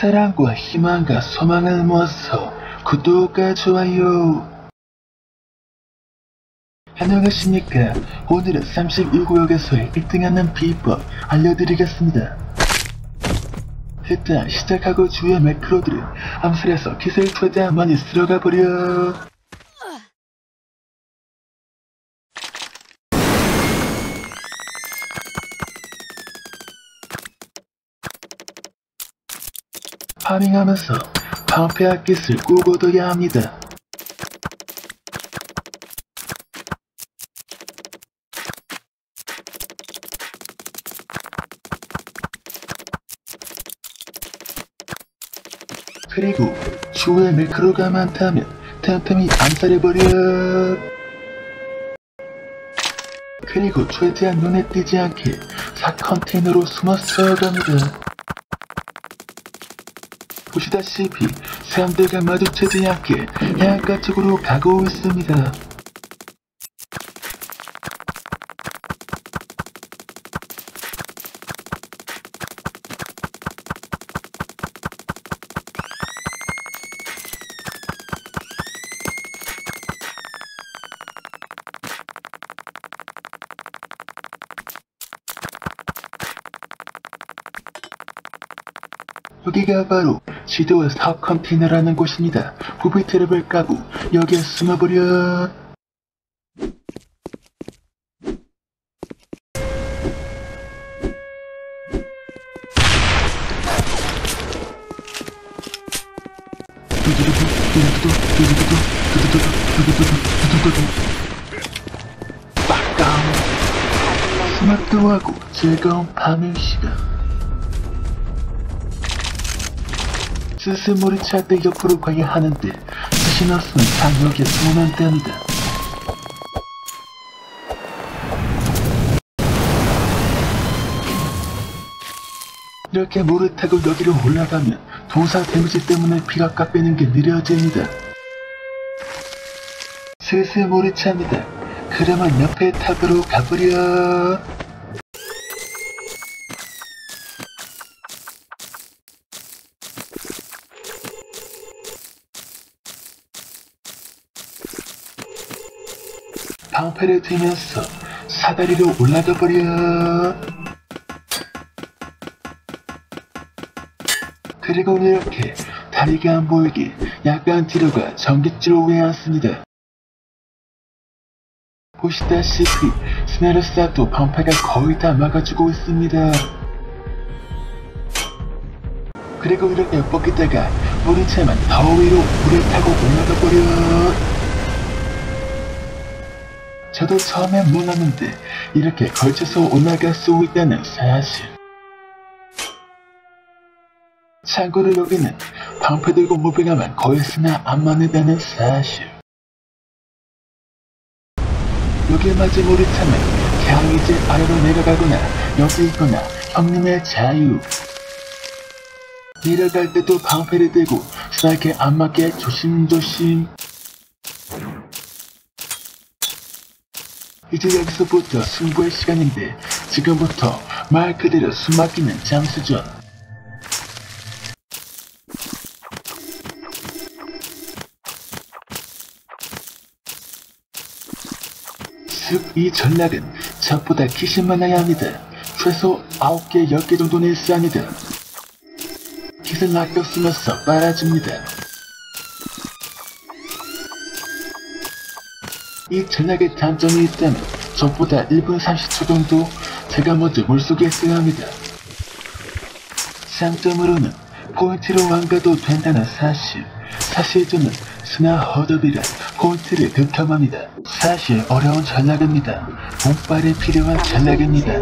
사랑과 희망과 소망을 모아서 구독과 좋아요. 안녕하십니까. 오늘은 32구역에서의 1등하는 비법 알려드리겠습니다. 일단 시작하고 주의 매크로들은 암살해서 기세를 최대한 많이 쓸어가 버려. 파밍하면서 방패할 깃을 꾸고 둬야 합니다. 그리고 주위에 매크로가 많다면 틈틈이 암살해버려. 그리고 최대한 눈에 띄지 않게 사 컨테이너로 숨어 서 갑니다. 보시다시피 사람들과 마주치지 않게 해안가 쪽으로 가고 있습니다. 여기가 바로 지도의 사업 컨테이너라는 곳입니다. 구비 트랩을 까고 여기에 숨어버려. 빡강. 스마트도 하고 즐거운 밤의 시간. 스스모를 찾을 옆으로 가야 하는데 자신 없으면 장벽에 숨으면 됩니다. 이렇게 모를 타고 여기로 올라가면 도사 데미지 때문에 피가 깎이는 게 느려집니다. 슬슬 모를 찹니다. 그러면 옆에 탑으로 가버려. 방패를 들면서 사다리로 올라가 버려. 그리고 이렇게 다리가 안 보이게 약간 뒤로가 전깃줄로 외웠습니다. 보시다시피 스네르스도 방패가 거의 다 막아주고 있습니다. 그리고 이렇게 물이 차면 더 위로 물을 타고 올라가 버려. 저도 처음엔 몰랐는데 이렇게 걸쳐서 올라갈 수 있다는 사실. 참고로 여기는 방패 들고 무빙하면 거였으나 안 맞는다는 사실. 여기에 맞지 못하면 그냥 이제 아래로 내려가거나 여기 있거나 형님의 자유. 내려갈 때도 방패를 들고 쌀게 안 맞게 조심조심. 이제 여기서부터 승부의 시간인데 지금부터 말 그대로 숨막히는 장수전 슥이 전략은 저보다 기신 많아야 합니다. 최소 9개, 10개 정도는 있어야 합니다. 기술 아껴 쓰면서 빨아줍니다. 이 전략의 단점이 있다면 저보다 1분 30초 정도 제가 먼저 물속에 있어야 합니다. 장점으로는 포인트로 안 가도 된다는 사실. 사실 저는 스나 허접이라 포인트를 극혐합니다. 사실 어려운 전략입니다. 몸빨이 필요한 전략입니다.